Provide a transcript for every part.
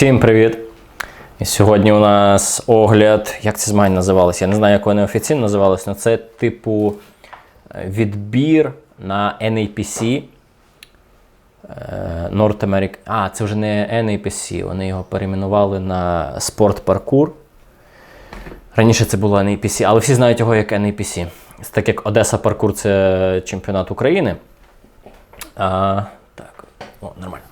Всім привіт! І сьогодні у нас огляд, як ці змагання називалися? Я не знаю, як вони офіційно називалися, але це типу е, відбір на NAPC. е, North American. А, це вже не NAPC, вони його перейменували на спорт паркур. Раніше це було NAPC, але всі знають його як NAPC. Так як Одеса паркур це чемпіонат України. А, так, о, нормально.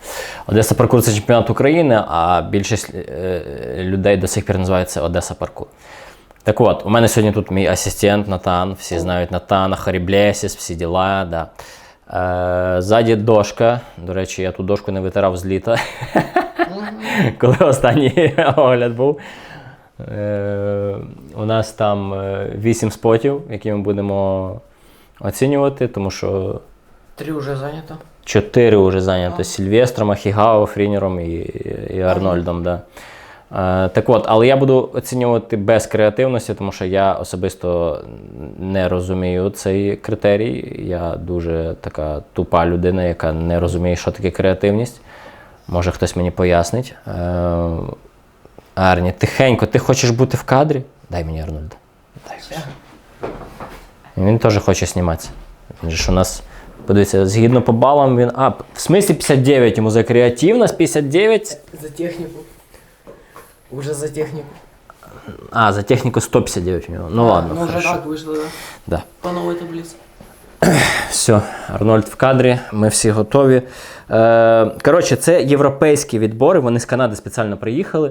Одеса паркур це чемпіонат України, а більшість е, людей до сих пір називається Одеса паркур. Так от, у мене сьогодні тут мій асистент Натан. Всі знають Натана, Харіблесіс, всі діла. Да. Е, ззаді дошка. До речі, я ту дошку не витирав з літа, коли останній огляд був. Е, у нас там 8 спотів, які ми будемо оцінювати, тому що Три уже занято. Чотири вже зайнято Сільвестром, Ахігао, Фрінером і, і Арнольдом. Да. Е, так от, але я буду оцінювати без креативності, тому що я особисто не розумію цей критерій. Я дуже така тупа людина, яка не розуміє, що таке креативність. Може хтось мені пояснить. Е, Арні, тихенько, ти хочеш бути в кадрі? Дай мені Арнольда. Дай. Він теж хоче зніматися. Він же ж у нас, подивіться, згідно по балам, він. А, в смислі 59 йому за креативність, 59. За технику. Уже за технику. А, за техніку 159 у нього. Ну ладно. Ну хорошо. так вышло, да? Да. По новой таблице. Все, Арнольд в кадрі, ми всі готові. Е, коротше, це європейські відбори. Вони з Канади спеціально приїхали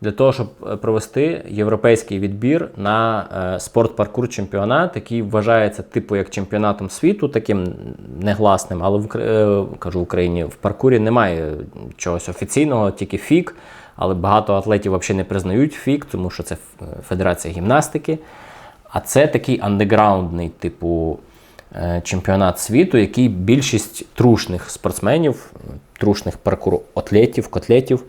для того, щоб е, провести європейський відбір на е, спорт-паркур чемпіонат, який вважається типу як чемпіонатом світу, таким негласним. Але в е, кажу в Україні в паркурі немає чогось офіційного, тільки фік. Але багато атлетів взагалі не признають фік, тому що це Федерація гімнастики. А це такий андеграундний, типу, чемпіонат світу, який більшість трушних спортсменів, трушних паркуру атлетів, котлетів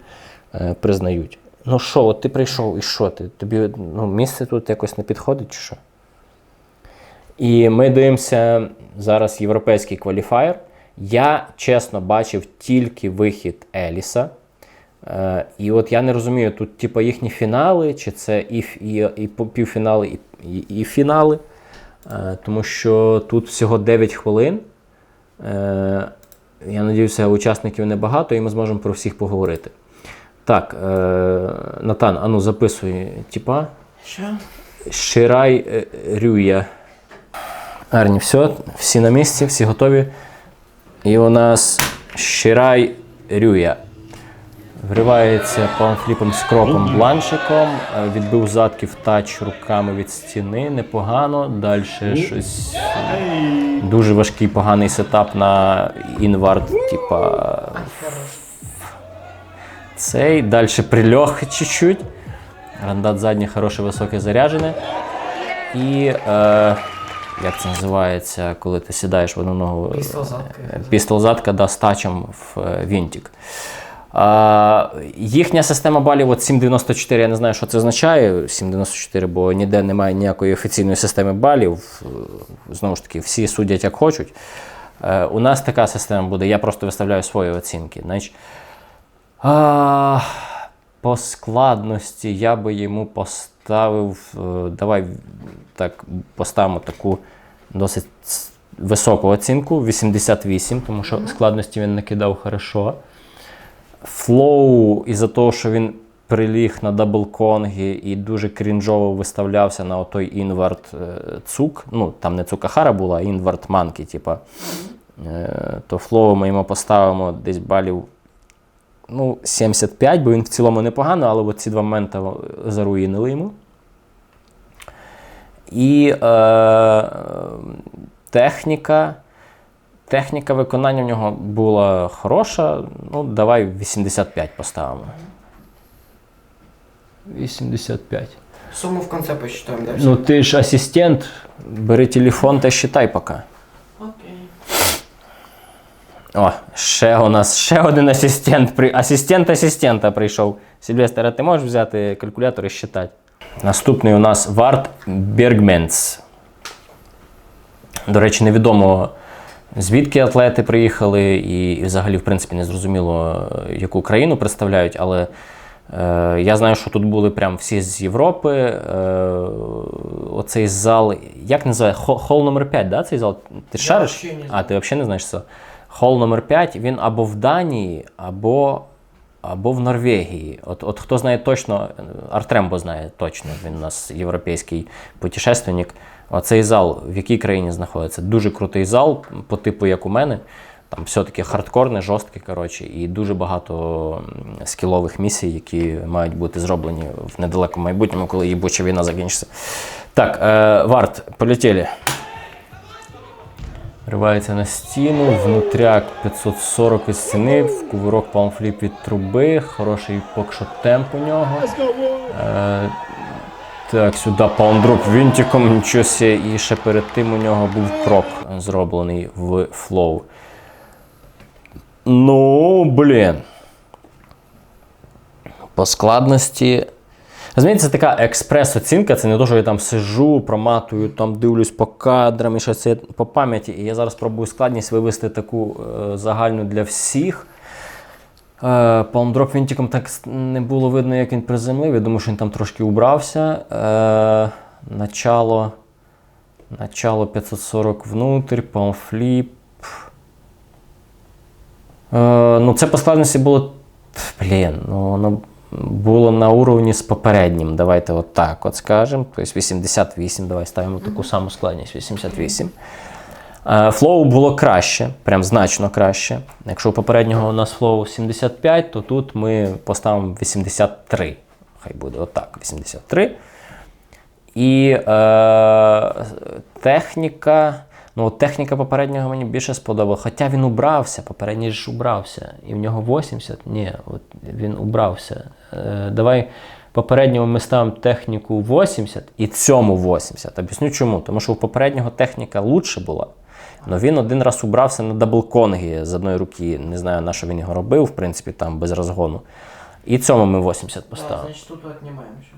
признають. Ну що, от ти прийшов і що ти? Тобі ну, місце тут якось не підходить чи що? І ми дивимося зараз європейський кваліфаєр. Я чесно бачив тільки вихід Еліса. Е, і от я не розумію, тут типу, їхні фінали, чи це і, і, і півфінали, і, і, і фінали. Е, тому що тут всього 9 хвилин. Е, я сподіваюся, учасників небагато, і ми зможемо про всіх поговорити. Так, е, Натан, ану записуй, типа. Що? Ширай е, Рюя. Арні, все, всі на місці, всі готові. І у нас Ширай Рюя. Вривається памфліпом з кроком бланшиком, відбив задки в тач руками від стіни, непогано. Далі щось дуже важкий поганий сетап на інвард, типа цей. Далі прильох чуть-чуть. Рандат задній хороше, високе заряджене. І е, як це називається, коли ти сідаєш в одну ногу? Пістол задка. Да, з тачем в е, вінтик. Їхня система балів от 7,94, я не знаю, що це означає. 7,94, бо ніде немає ніякої офіційної системи балів. Е, Знову ж таки, всі судять як хочуть. Е, у нас така система буде, я просто виставляю свої оцінки. Значить, а, по складності я би йому поставив. е, Давай так поставимо таку досить високу оцінку 88, тому що складності він накидав хорошо. Флоу, із-за того, що він приліг на даблконги і дуже крінжово виставлявся на отой інвард е, цук. Ну, там не цукахара була, а інвард манки, типа. Е, то флоу ми йому поставимо десь балів ну, 75, бо він в цілому непогано, але ці два моменти заруїнили йому. І е, техніка. Техніка виконання в нього була хороша. Ну, давай 85 поставимо. 85. Сумму в конце посчитаем дальше. Ну, ти ж асистент, бери телефон та считай поки. О, ще у нас ще один асистент. при- Асистент асистента прийшов. Сильвестр, а ти можеш взяти калькулятор і считати? Наступний у нас Варт Бергменц. До речі, невідомо звідки атлети приїхали, і, і взагалі, в принципі, не зрозуміло, яку країну представляють, але Е, я знаю, що тут були прям всі з Європи. Е, оцей зал, як називає? Хол, номер 5, да, цей зал? Ти Я шариш? не А, ти взагалі не знаєш це? Хол номер 5, він або в Данії, або, або в Норвегії. От, от хто знає точно, Артрембо знає точно, він у нас європейський путешественник. Оцей зал в якій країні знаходиться? Дуже крутий зал, по типу, як у мене. Там все-таки хардкорне, жорстке, коротше, і дуже багато скілових місій, які мають бути зроблені в недалекому майбутньому, коли їбуча війна закінчиться. Так, е, Варт, полетіли. Ривається на стіну, внутряк 540 від стіни, в кувирок палмфліп від труби, хороший поки що темп у нього. Е, так, сюди паундроп вінтиком, нічого сі. І ще перед тим у нього був крок зроблений в флоу. Ну, блін. По складності. Розумієте, це така експрес-оцінка, це не те, що я там сижу, проматую, там дивлюсь по кадрам і щось це по пам'яті. І я зараз спробую складність вивести таку е, загальну для всіх. Е, Палмдроп вінтиком так не було видно, як він приземлив. Я думаю, що він там трошки убрався. Е, начало, начало 540 внутрь, палмфліп. Е, ну, це по складності було. Блін, ну воно було на уровні з попереднім. Давайте от так от скажемо. Тобто 88, давай ставимо таку саму складність 88. Е, Флоу було краще, прям значно краще. Якщо у попереднього у нас флоу 75, то тут ми поставимо 83. Хай буде отак, 83. І е, техніка. Ну, от техніка попереднього мені більше сподобала. Хоча він убрався, попередній ж убрався. І в нього 80. Ні, от він убрався. Е, давай попередньому ми ставимо техніку 80 і цьому 80. Об'ясню чому. Тому що у попереднього техніка лучше була. Але він один раз убрався на даблконгі з одної руки. Не знаю, на що він його робив, в принципі, там без розгону. І цьому ми 80 Да, поставимо. значит, тут отнимаем еще.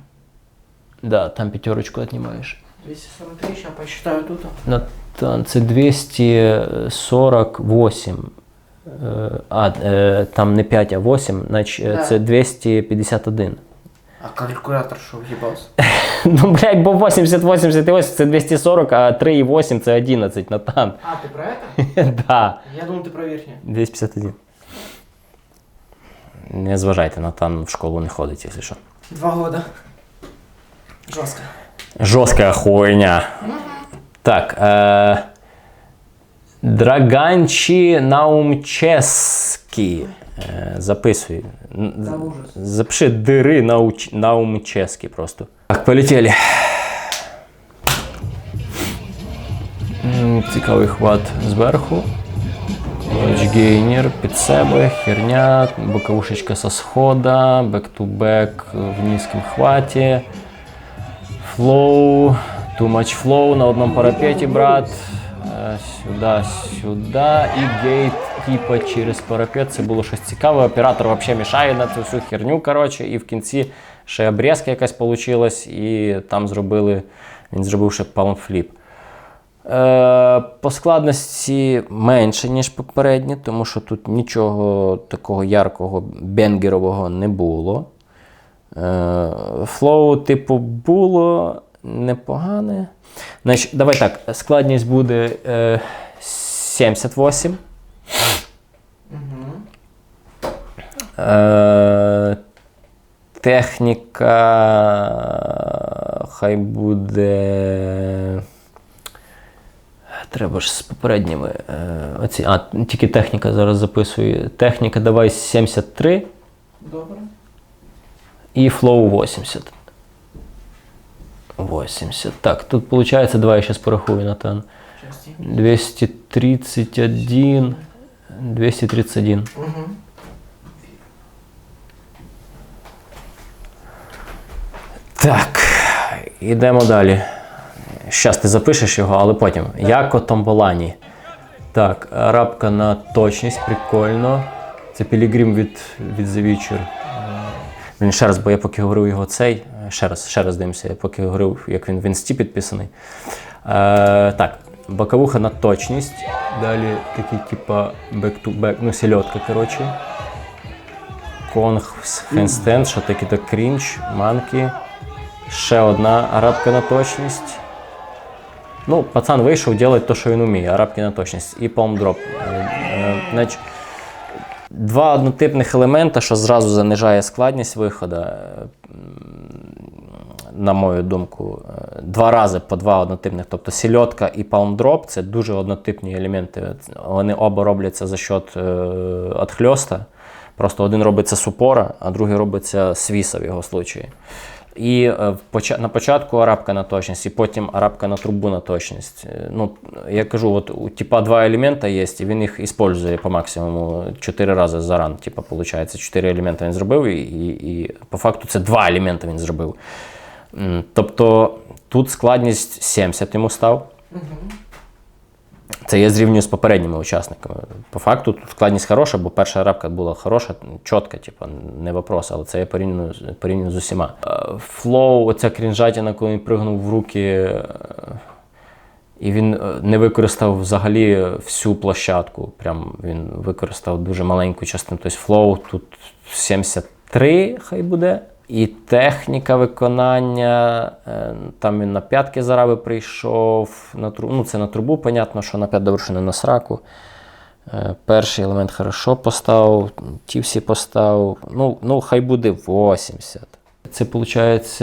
Да, там п'ятерочку віднімаєш. 243, сейчас посчитаю тут. На тан- це 248. Е, А, е, там не 5, а 8, значить е, Да. це 251. А калькулятор что, въебался? Ну, блядь, бо 80, 88 це 240, а 3,8 це 11 на тан. А, ты про это? да, Я думал, ты про верхнее. 251. Не зважайте, на тан в школу не ходить, якщо що. Два года. Жестко. Жорстка хуйня. Так. Е, Драганчі Наумчески. Е, записуй. Да. Запиши дири науч... Наумчески просто. Так, полетіли. Цікавий хват зверху. Гейнер під себе, херня, боковушечка со схода, бек-ту-бек в низькому хваті. Флоу, too much flow на одному парапеті, брат. Е, Сюди, сюди. І гейт, типа, через парапет. Це було щось цікаве. Оператор взагалі мішає на цю всю херню. Коротше, і в кінці ще обрізка якась вийшла, і там зробили, він зробив ще палмфліп. Е, по складності менше, ніж попередні, тому що тут нічого такого яркого бенгерового не було. Е, Флоу, типу, було непогане. Значить, давай так, складність буде е, 78. Угу. Е, техніка хай буде. Треба ж з попередніми. Е, оці, а, тільки техніка зараз записую. Техніка давай 73 Добро. і флоу 80. 80. Так, тут виходить, давай я зараз порахую, Натан. 231. 231. Угу. Так, ідемо далі. Щас ти запишеш його, але потім. Яко Томболані. Так, рабка на точність, прикольно. Це Пілігрім від, від The Witcher. Е, Він ще раз, бо я поки говорив його цей. Ще раз, ще раз дивимося, я поки говорив, як він в інсті підписаний. Е, так, боковуха на точність. Далі такий, типа, back-to-back, ну, сельодка, коротше. Конг хендстенд, що таке то крінж, манки. Ще одна арабка на точність. Ну, пацан вийшов робити те, що він вміє, арабки на точність. І palm-drop. Е, е, Значить, два однотипних елемента, що зразу занижає складність виходу, на мою думку, е, два рази по два однотипних. Тобто сільотка і palm-drop – це дуже однотипні елементи. Вони оба робляться за счет е, отхльоста. Просто один робиться з упора, а другий робиться з віса в його случаї. І е, на початку арабка на точність, і потім арабка на трубу на точність. Ну, я кажу, от у типа два елемента є, і він їх використовує по максимуму чотири рази за ран. Типа, виходить, чотири елемента він зробив, і, і, і по факту це два елемента він зробив. Тобто тут складність 70 йому став. Це я зрівнюю з попередніми учасниками. По факту тут складність хороша, бо перша арабка була хороша, чітка, типу, не вопрос, але це я порівнюю, порівнюю з усіма. Е, Флоу, оця крінжатіна, коли він пригнув в руки, е, і він е, не використав взагалі всю площадку. Прям він використав дуже маленьку частину. Тобто флоу тут 73 хай буде. І техніка виконання, е, там він на п'ятки зараби прийшов. На тру... Ну, це на трубу, понятно, що на п'ять добре, що не на сраку. Е, Перший елемент хорошо поставив, ті всі поставив. Ну, ну хай буде 80. Це виходить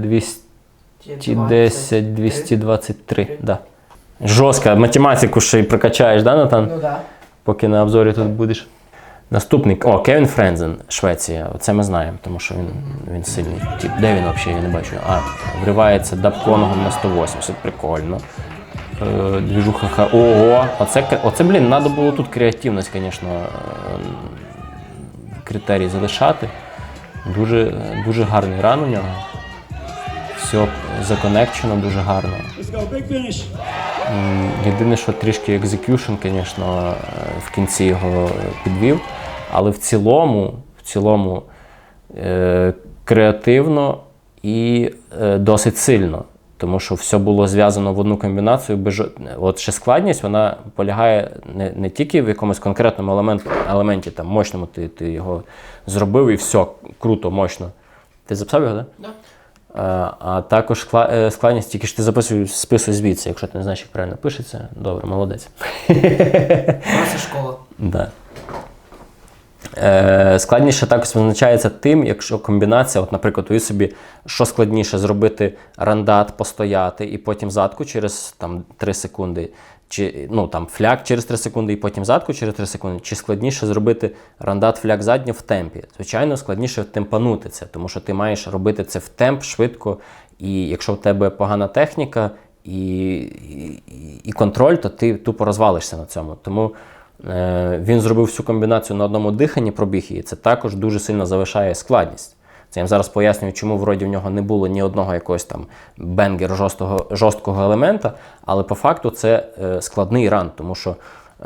210, 223. Да. Жорстко, математику ще й прокачаєш, да, Натан? Ну да. Поки на обзорі тут будеш. Наступний. О, Кевін Френзен, Швеція. Це ми знаємо, тому що він, він сильний. Тип, де він взагалі? Я не бачу. А, вривається дабконгом на 180. Прикольно. Е, двіжуха. ха- Ого! Оце, оце, блін, треба було тут креативність, звісно, е, критерій залишати. Дуже, дуже гарний ран у нього. Все законекчено дуже гарно. Єдине, що трішки екзекюшн, звісно, е, в кінці його підвів. Але в цілому, в цілому е, креативно і е, досить сильно. Тому що все було зв'язано в одну комбінацію. От ще складність вона полягає не, не тільки в якомусь конкретному елемент, елементі, там, мощному, ти, ти його зробив і все, круто, мощно. Ти записав його, так? Да. Е, А також е, складність, тільки ж ти записуєш списуй звідси, якщо ти не знаєш, як правильно пишеться. Добре, молодець. Класна школа. Да. Е, складніше також визначається тим, якщо комбінація, от, наприклад, уяви собі, що складніше зробити рандат, постояти і потім задку через там, 3 секунди, чи ну, там, фляг через 3 секунди і потім задку через 3 секунди, чи складніше зробити рандат фляг задню в темпі. Звичайно, складніше темпанути це, тому що ти маєш робити це в темп швидко, і якщо в тебе погана техніка і, і, і контроль, то ти тупо розвалишся на цьому. Тому Е, Він зробив всю комбінацію на одному диханні, пробіг її. Це також дуже сильно завишає складність. Це я вам зараз пояснюю, чому вроді в нього не було ні одного якогось там бенгер жорсткого, жорсткого елемента, але по факту це е, складний ран, тому що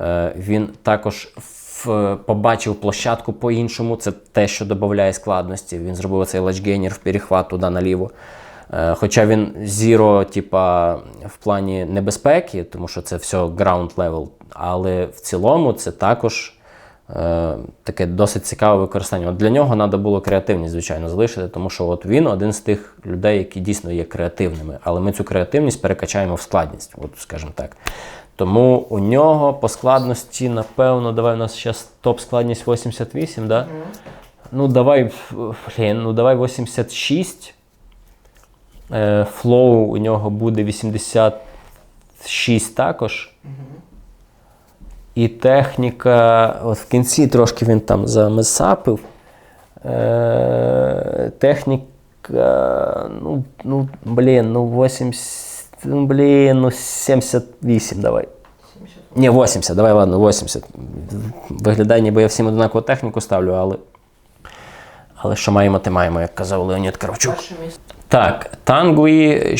е, він також в, побачив площадку по-іншому. Це те, що додає складності. Він зробив цей лачгейнер в перехват туди наліво. Е, Хоча він зіро, типа, в плані небезпеки, тому що це все ground level, але в цілому це також е, таке досить цікаве використання. От для нього треба було креативність, звичайно, залишити, тому що от він один з тих людей, які дійсно є креативними. Але ми цю креативність перекачаємо в складність, от скажімо так. Тому у нього по складності, напевно, давай у нас зараз топ складність 88, да? Ну, давай, блін, ну давай 86. Е, Флоу у нього буде 86 також. І техніка, от в кінці трошки він там замесапив. Е, техніка, ну, ну, блін, ну 80, ну, блін, ну 78 давай. Ні, 80, давай, ладно, 80. Виглядає, ніби я всім однакову техніку ставлю, але. Але що маємо, те маємо, як казав Леонід Кравчук. Так, Тангуї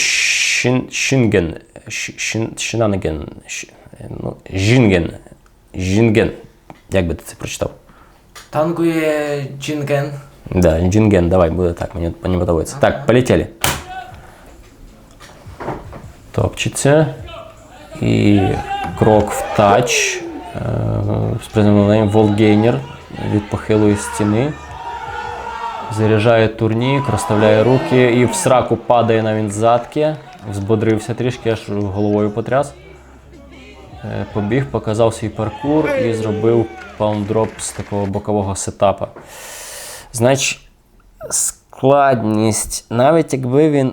Шінген. Щ- Шін, Шінанеген. Щ- Ну, Жінген. Жінген. Як би ти це прочитав? Тангує Джінген. Да, Джинген, давай, буде так, мені, мені подобається. Так, полетели. Топчеться. І крок в тач. Е, З приземленням Волгейнер від похилої стіни. Заряджає турнік, розставляє руки і в сраку падає на він задки. Взбодрився трішки, аж головою потряс. Е, Побіг, показав свій паркур і зробив паундроп з такого бокового сетапа. Значить, складність, навіть якби він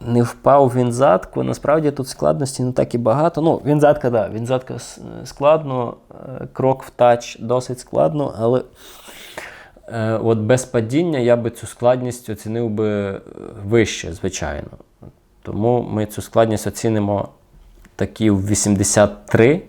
не впав в вінзадку, насправді тут складності не так і багато. Ну, вінзадка, так, да, вінзадка складно, е, крок в тач досить складно, але е, от без падіння я би цю складність оцінив би вище, звичайно. Тому ми цю складність оцінимо такі в 83.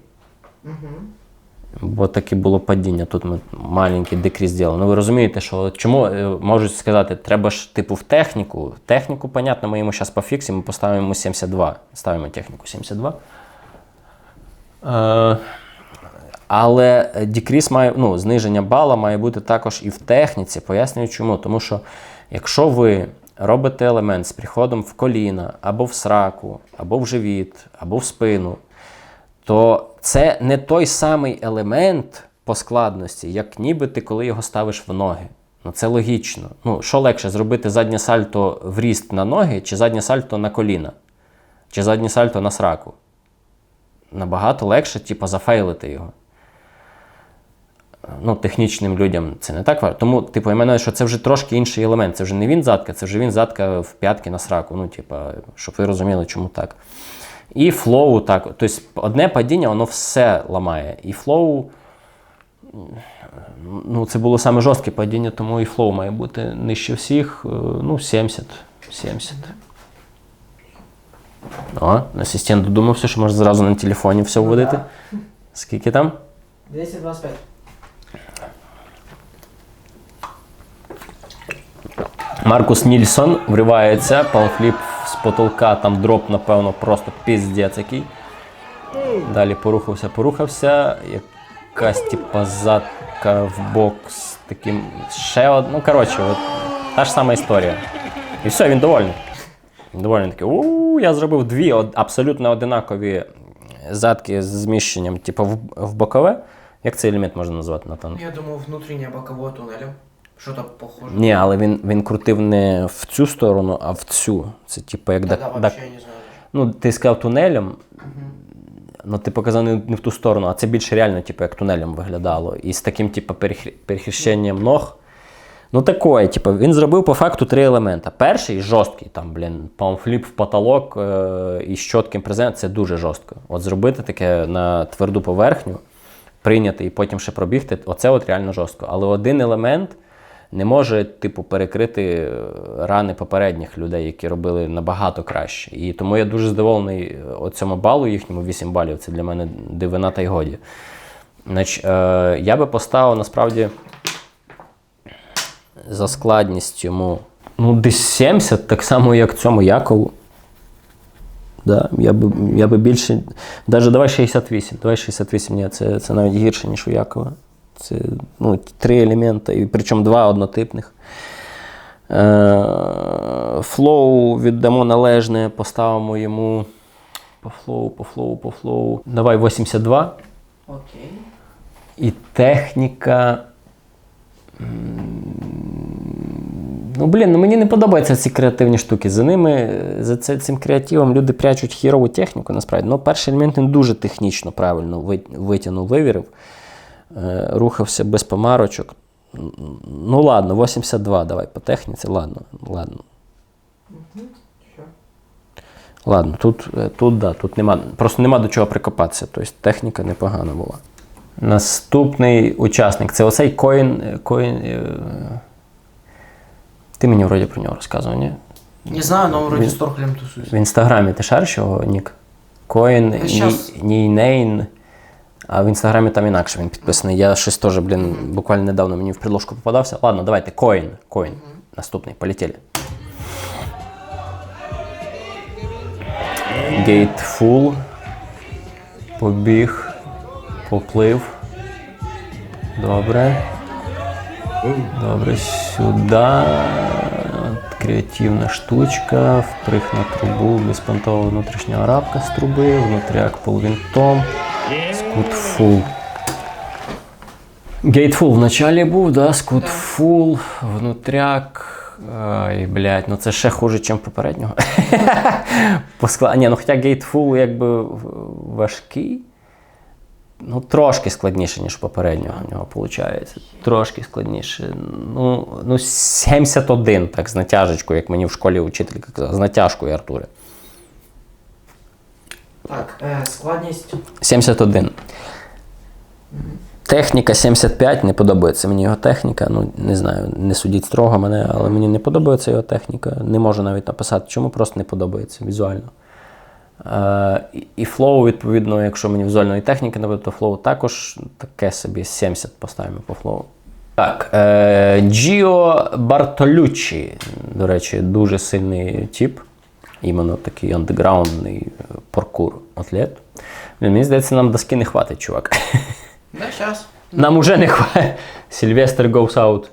Бо таке було падіння. Тут ми маленький декріз зробили. Ну ви розумієте, що чому е, можуть сказати, треба ж типу в техніку. Техніку, понятно, ми йому зараз пофіксимо, поставимо 72. Ставимо техніку 72. Е, але декріс має, ну, зниження бала має бути також і в техніці. Пояснюю чому. Тому що якщо ви робите елемент з приходом в коліна, або в сраку, або в живіт, або в спину, то це не той самий елемент по складності, як ніби ти коли його ставиш в ноги. Ну це логічно. Ну, що легше зробити заднє сальто в ріст на ноги, чи заднє сальто на коліна, чи заднє сальто на сраку? Набагато легше, типу, зафейлити його. Ну, технічним людям це не так важливо. Тому, типу, я мене, що це вже трошки інший елемент. Це вже не він задка, це вже він задка в п'ятки на сраку. Ну, типу, щоб ви розуміли, чому так. І флоу так. Тобто одне падіння, воно все ламає. І флоу. Ну, це було саме жорстке падіння, тому і флоу має бути нижче всіх. е, Ну, 70. 70. О, асистент додумався, що може зразу на телефоні все вводити. Скільки там? 225. Маркус Нільсон вривається, палфліп з потолка, там дроп, напевно, просто піздець який. Далі порухався, порухався. Якась типа задка в бок з таким. Ще од... Ну, коротше, от, та ж сама історія. І все, він довольний. Він довольний такий. У, я зробив дві абсолютно одинакові задки з зміщенням, типу, в, в бокове. Як цей елемент можна назвати, Натан? Я думаю, внутреннее боковое туннелем. Что-то похоже. Ні, але він, він крутив не в цю сторону, а в цю. Це типу як Тогда да, да, вообще не знаю. Ну, ти сказав тунелем, ну ти показав не, не в ту сторону, а це більше реально, типу, як тунелем виглядало. І з таким, типу, перехр- перехрещенням ног. Ну, такое, типу, він зробив по факту три елемента. Перший жорсткий, там, блін, памфліп в потолок е- і з чітким презентом це дуже жорстко. От зробити таке на тверду поверхню, прийняти і потім ще пробігти, оце от реально жорстко. Але один елемент не може, типу, перекрити е, рани попередніх людей, які робили набагато краще. І тому я дуже здоволений е, цьому балу їхньому 8 балів. Це для мене дивина та й годі. Значить, е, я би поставив насправді за складність йому. Ну, десь 70, так само, як цьому Якову. Да, я би, я би більше. Навіть давай 68. Давай 68, ні, це, це навіть гірше, ніж у Якова. Це ну, три елементи, і причому два однотипних. Е, флоу віддамо належне, поставимо йому по флоу, по флоу, по флоу. Давай 82. Окей. І техніка. Ну, блін, ну мені не подобаються ці креативні штуки. За ними, за цим креативом люди прячуть хірову техніку, насправді. Ну, перший елемент він дуже технічно правильно ви- витягнув, вивірив. Е, рухався без помарочок. Ну, ладно, 82 давай по техніці. Ладно, ладно. Ладно, тут, е, тут, да, тут нема, просто нема до чого прикопатися. Тобто техніка непогана була. Наступний учасник це оцей коін. е, коін е, ти мені вроді про нього розказував, ні? Не знаю, вроде Вин- с Торхелем тусуется. В інстаграмі ти шариш його нік? Коін. Нійнейн. А в інстаграмі там інакше він підписаний. Я щось теж, блін, буквально недавно мені в предложку попадався. Ладно, давайте, коін. Коін. Наступний, полетіли. Гейт фул. Побіг. Поплив. Добре. Добре, сюди. Креативна штучка, впрыг на трубу, безпонтова внутрішня рабка з труби, внутряк полвінтом, скут фул. Гейтфул в началі був, да? Скутфул, внутряк. Ай, блядь, ну це ще хуже, ніж попереднього. По скла... Ні, ну хоча гейтфул якби важкий. Ну, трошки складніше, ніж попереднього у нього виходить. Трошки складніше. Ну, ну, 71, так, з натяжечкою, як мені в школі вчителька казала, з натяжкою, Артуре. Так, е, складність. 71. Техніка 75, не подобається мені його техніка. Ну, не знаю, не судіть строго мене, але мені не подобається його техніка. Не можу навіть написати, чому просто не подобається візуально. Е, і- флоу, відповідно, якщо мені візуальної техніки не буде, то флоу також таке собі 70 поставимо по флоу. Так, е, Джіо Бартолюччі, до речі, дуже сильний тип. Іменно такий андеграундний е, паркур атлет. Мені здається, нам доски не хватить, чувак. Да, щас. Нам уже не хватить. Сільвестр goes out.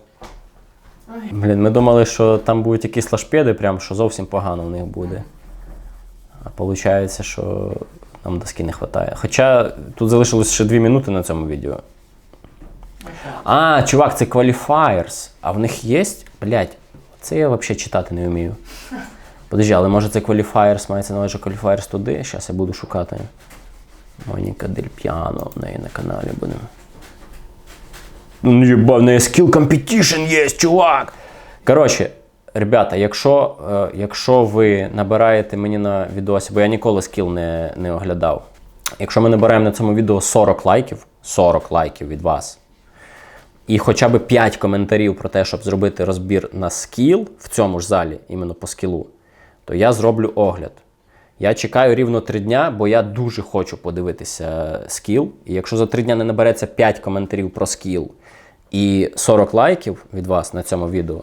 Блін, ми думали, що там будуть якісь лашпеди, прям що зовсім погано в них буде. А виходить, що нам доски не вистачає. Хоча тут залишилось ще 2 минути на цьому відео. А, чувак, це qualifiers. А в них є. Блять, це я взагалі читати не вмію. Подожди, але може це qualifiers, мається на увазі qualifiers туди. Зараз я буду шукати. Моніка Дель Піано в неї на каналі буде. Ну, єба, в неї skill competition є, чувак. Коротше, ребята, якщо, е, якщо ви набираєте мені на відосі, бо я ніколи скіл не, не оглядав. Якщо ми набираємо на цьому відео 40 лайків, 40 лайків від вас, і хоча б 5 коментарів про те, щоб зробити розбір на скіл в цьому ж залі, іменно по скілу, то я зроблю огляд. Я чекаю рівно 3 дня, бо я дуже хочу подивитися скіл. І якщо за 3 дня не набереться 5 коментарів про скіл і 40 лайків від вас на цьому відео,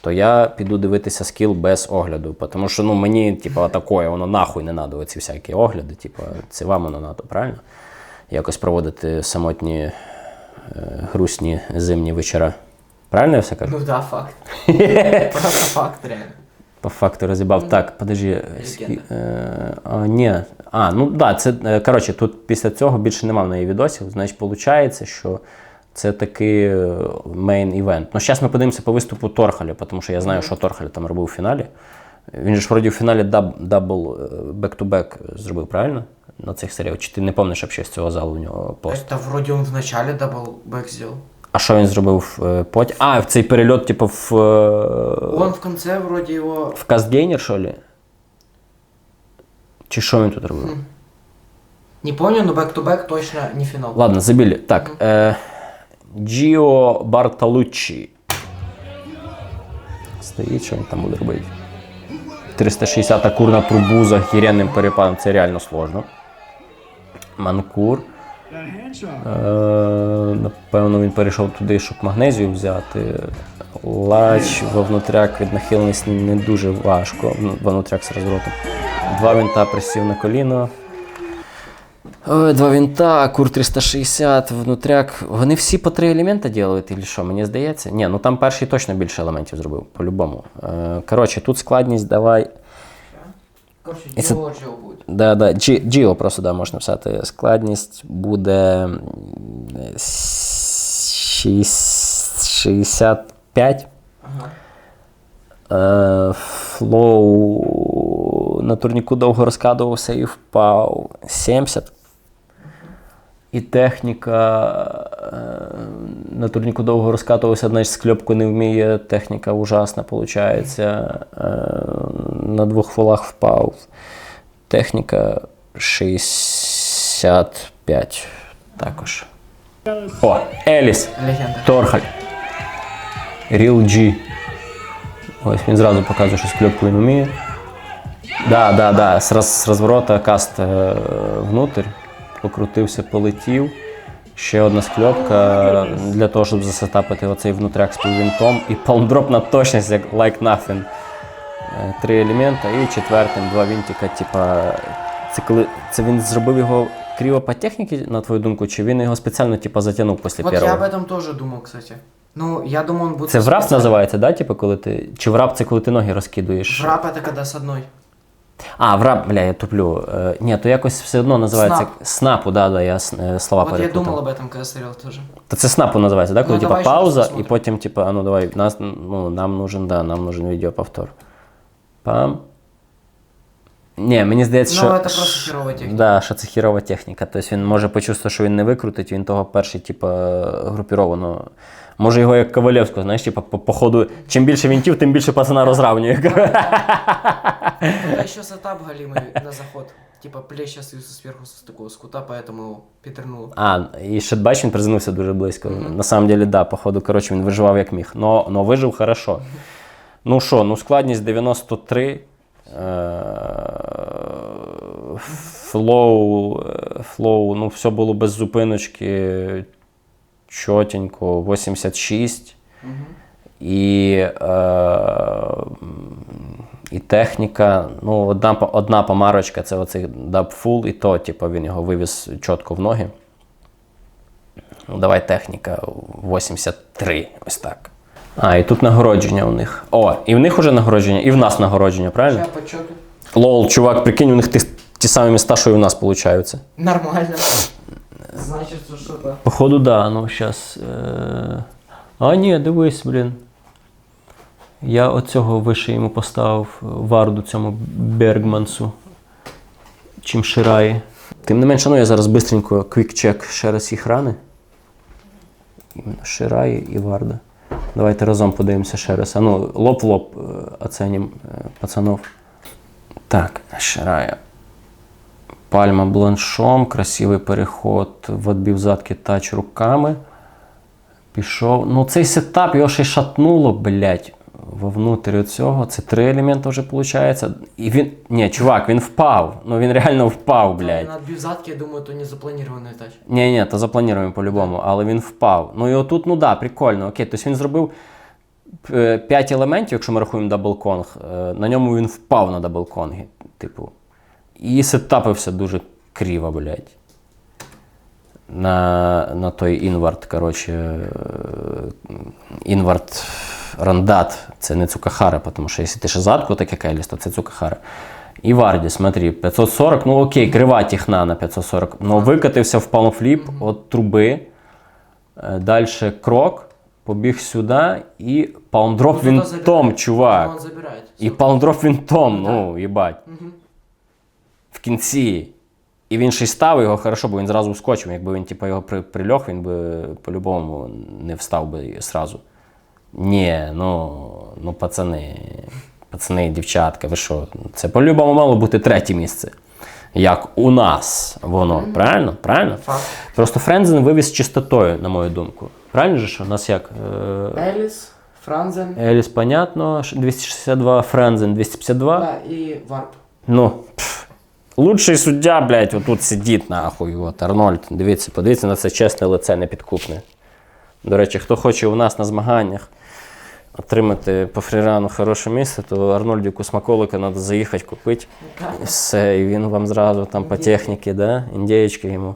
то я піду дивитися скіл без огляду. Тому що ну, мені, типу, такое, воно нахуй не надо, оці всякі огляди. Типу, це вам воно надо, правильно? Якось проводити самотні, е, грустні зимні вечора. Правильно я все кажу? Ну да, факт. Просто факт, реально. По факту розібав. Так, подожди. Е, а, ні. А, ну да, це. е, Коротше, тут після цього більше нема в неї відосів. Значить, виходить, що це такий мейн івент. Ну, зараз ми подивимося по виступу Торхаля, тому що я знаю, що Торхаль там робив у фіналі. Він же ж вроді в фіналі даб, дабл е, бек-ту-бек зробив, правильно? На цих серіях. Чи ти не пам'ятаєш взагалі з цього залу у нього пост? Это вроде он в начале даблбэк сделал. А що він зробив е, потім? А, в цей перельот, типу, в, е, Он в конце вроде его... в Кастгейнер, що ли? Чи що він тут робив? Не помню, но бэк-то-бэк точно не финал. Ладно, забили. Так. Е, Джіо Бартолуччі. Стоїть, що він там буде робити. 360 акур на трубу з охеренним перепадом. Це реально сложно. Манкур. Е, напевно, він перейшов туди, щоб магнезію взяти. Лач во внутряк від нахиленості не дуже важко. Ну, Во внутряк з розворотом. Два винта присів на коліно. Ой, два винта, кур 360, внутряк. Вони всі по три елемента ділають, чи що, мені здається? Ні, ну там перший точно більше елементів зробив, по-любому. Е, коротше, тут складність давай. Джио будет. Да, да, Джіо просто да, можна писати. Складність буде м, шість- 65. Ага. Флоу на турніку довго розкладувався і впав 70. І техніка е, на турніку довго розкатувався, значить скльопку не вміє. Техніка ужасна, виходить. Е, на двох фолах впав. Техніка 65 також. О, Еліс. Торхаль. Real G. Ось він зразу показує, що скльопку він вміє. Да, да, да. З, роз, з розворота каст е, внутрь. Покрутився, полетів. Ще одна скльопка для того, щоб засетапити оцей внутряк з піввінтом. І палмдроп на точність, як like nothing. Е, Три елемента і четвертим два вінтика. Типа, це коли це він зробив його криво по техніці, на твою думку, чи він його спеціально типа, затягнув після Вот я першого? об этом тоже думал, кстати. Ну, я думаю, он будет... Це врап специально. називається, да? Типу, коли ти. Чи врап це коли ти ноги розкидуєш? Врап это когда с одной. А, враб, бля, я туплю. Е, ні, то якось все одно називається Снап. снапу, да, да, я с- е, слова Вот я переплутав. думал об этом, когда смотрел тоже. Та це снапу називається, да? Коли Ну, типа давай ще раз пауза, і посмотрим. потім, типа, а ну давай, нас, ну, нам нужен, да, нам нужен відеоповтор. Пам. Ні, мені здається, Ну, що. це просто херова техніка. Да, що це хірова техніка. Тобто він може почувствувати, що він не викрутить, він того перший, типа, групіровано. Може його як Ковалевського, знаєш, типа, по, по ходу, чим більше вінтів, тим більше пацана розравнює. Это еще сетап галимый на заход. Типа плещ остаются сверху с такого скута, поэтому его петернуло. А, і ще бач, він приземлився дуже близько. На самом деле, да, походу, коротше, він виживав як міг. Но, но вижив хорошо. Ну що, ну складність 93. е, Флоу, е, флоу, ну все було без зупиночки. Чотенько, 86. І, е, і техніка, ну, одна, одна помарочка це оцей даб фул, і то, типу, він його вивіз чітко в ноги. Ну, давай техніка 83, ось так. А, і тут нагородження у них. О, і в них уже нагородження, і в нас нагородження, правильно? Сейчас подсчету. Лол, чувак, прикинь, у них ті, ті самі міста, що і у нас виходить. Нормально. Значит, что что-то. Походу, да, ну зараз. Е... А, ні, дивись, блін. Я оцього вище йому поставив е, варду цьому Бергмансу. Чим Шираї. Тим не менше, ну я зараз бистренько квік-чек ще раз їх рани. Шираї і Варда. Давайте разом подивимося ще раз. Ну, лоб в лоб е, оценим е, пацанов. Так, Ширая. Пальма бланшом, красивий переход в отбив задки тач руками. Пішов. Ну, цей сетап його ще й шатнуло, блядь, вовнутрі цього. Це три елементи вже виходить. І він. Ні, чувак, він впав. Ну він реально впав, блядь. На отбив задки, я думаю, то не запланированная тач. Ні, ні, то заплануємо по-любому, але він впав. Ну і отут, ну да, прикольно. Окей, тобто він зробив 5 елементів, якщо ми рахуємо даблконг, е, на ньому він впав на даблконгі. Типу. І сетапився дуже криво, блядь. На, на той інвард, коротше, е, інвард рандат. Це не Цукахара, тому що якщо ти ще задку таке келіс, то це Цукахара. І Варді, смотри, 540, ну окей, крива тіхна на 540. Ну викатився в палмфліп от труби. Далі крок, побіг сюди і палмдроп Ну, він том, чувак. І палмдроп він том, Ну, ну, їбать. В кінці. І він ще й став його хорошо, бо він зразу вскочив. Якби він типу, його прильох, він би по-любому не встав би зразу. Ні, ну, ну пацани, пацани, дівчатка, ви що? Це по-любому мало бути третє місце. Як у нас воно. Правильно? Правильно? Факт. Просто Френзен вивіз чистотою, на мою думку. Правильно же, що у нас як? Е, Элис, Франзен, Еліс, понятно, 262, Френзен 252. да, и Варп. Ну, пф, лучший суддя, блядь, отут сидить, нахуй. От Арнольд. Дивіться, подивіться на це чесне лице, непідкупне. До речі, хто хоче у нас на змаганнях отримати по фрірану хороше місце, то Арнольдіку смаколика треба заїхати купити. І все, і він вам зразу там по техніці, да? індієчки йому.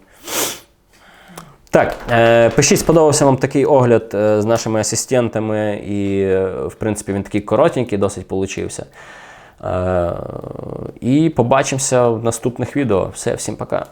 Так, е, пишіть, сподобався вам такий огляд е, з нашими асистентами, і, е, в принципі, він такий коротенький, досить получився. Е, і побачимося в наступних відео. Все, всім пока.